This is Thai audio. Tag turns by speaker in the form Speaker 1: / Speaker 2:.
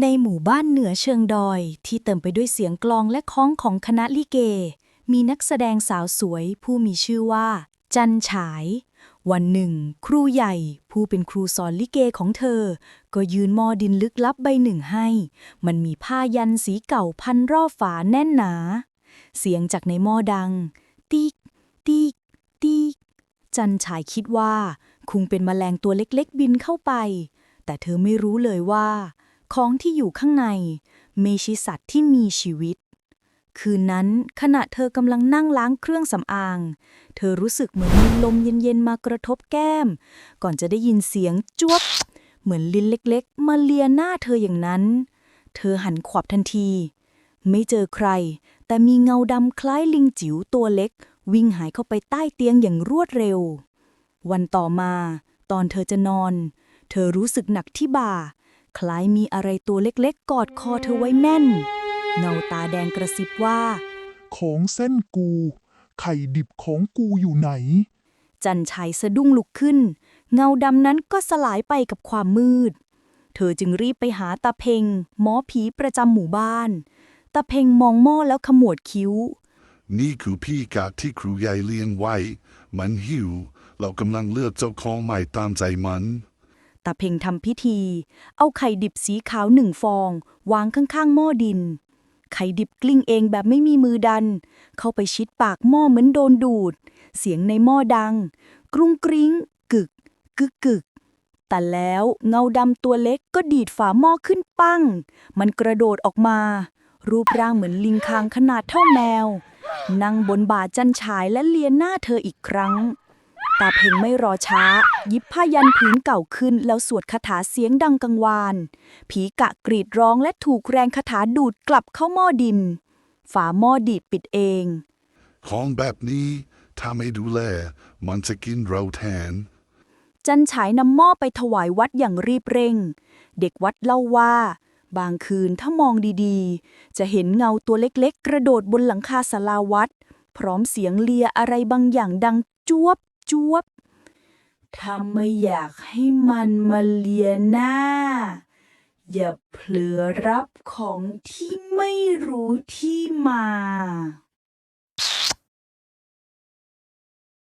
Speaker 1: ในหมู่บ้านเหนือเชิงดอย ที่เต็มไปด้วยเสียงกลองและค้องของคณะลิเก มีนักแสดงสาวสวย ผู้มีชื่อว่า จันฉาย วันหนึ่ง ครูใหญ่ ผู้เป็นครูสอนลิเกของเธอ ก็ยืนมอดินลึกลับใบหนึ่งให้ มันมีผ้ายันสีเก่าพันรอบฝาแน่นหนา เสียงจากในหม้อดัง ติ๊กติ๊กติ๊กจันฉายคิดว่า คงเป็นแมลงตัวเล็กๆบินเข้าไป แต่เธอไม่รู้เลยว่า ของที่อยู่ข้างในไม่ใช่สัตว์ที่มีชีวิต คืนนั้นขณะเธอกำลังนั่งล้างเครื่องสำอาง เธอรู้สึกเหมือนมีลมเย็นๆมากระทบแก้ม ก่อนจะได้ยินเสียงจวบ เหมือนลิ้นเล็กๆ มาเลียหน้าเธออย่างนั้น เธอหันขวับทันที ไม่เจอใคร แต่มีเงาดำคล้ายลิงจิ๋วตัวเล็ก วิ่งหายเข้าไปใต้เตียงอย่างรวดเร็ว วันต่อมา ตอนเธอจะนอน เธอรู้สึกหนักที่บ่า คล้ายมีอะไรตัวเล็กๆ กอดคอเธอไว้แน่นเงาตาแดงกระซิบว่า
Speaker 2: ของเส้นกู ไข่ดิบของกูอยู่ไหน
Speaker 1: จันชัยสะดุ้งลุกขึ้น เงาดำนั้นก็สลายไปกับความมืด เธอจึงรีบไปหาตาเพ็งหมอผีประจำหมู่บ้านตาเพ็งมองหม้อแล้วขมวดคิ้ว
Speaker 3: นี่คือพี่กาที่ครูใหญ่เลี้ยงไว้ มันหิว เรากำลังเลือกเจ้าของใหม่ตามใจมัน
Speaker 1: ตาเพ็งทำพิธี เอาไข่ดิบสีขาวหนึ่งฟอง วางข้างๆหม้อดิน ไข่ดิบกลิ้งเองแบบไม่มีมือดัน เข้าไปชิดปากหม้อเหมือนโดนดูด เสียงในหม้อดัง กรุงกริ้ง กึก กึกกึกแต่แล้วเงาดำตัวเล็กก็ดีดฝาหม้อขึ้นปั้ง มันกระโดดออกมา รูปร่างเหมือนลิงคางขนาดเท่าแมว นั่งบนบ่าจันฉายและเลียนหน้าเธออีกครั้ง ตาเพ่งไม่รอช้าหยิบผ้ายันผืนเก่าขึ้น แล้วสวดคาถาเสียงดังกังวาน ผีกะกรีดร้องและถูกแรงคาถาดูดกลับเข้าหม้อดิน ฝาหม้อดีดปิดเอง
Speaker 3: ของแบบนี้ถ้าไม่ดูแล มันจะกินเราแทน
Speaker 1: จันฉายนำหม้อไปถวายวัดอย่างรีบเร่ง เด็กวัดเล่าว่า บางคืนถ้ามองดีๆ จะเห็นเงาตัวเล็กๆ กระโดดบนหลังคาศาลาวัด พร้อมเสียงเลียอะไรบางอย่างดังจวบ จวบถ้าไม่อยากให้มันมาเลียหน้า อย่าเผลอรับของที่ไม่รู้ที่มา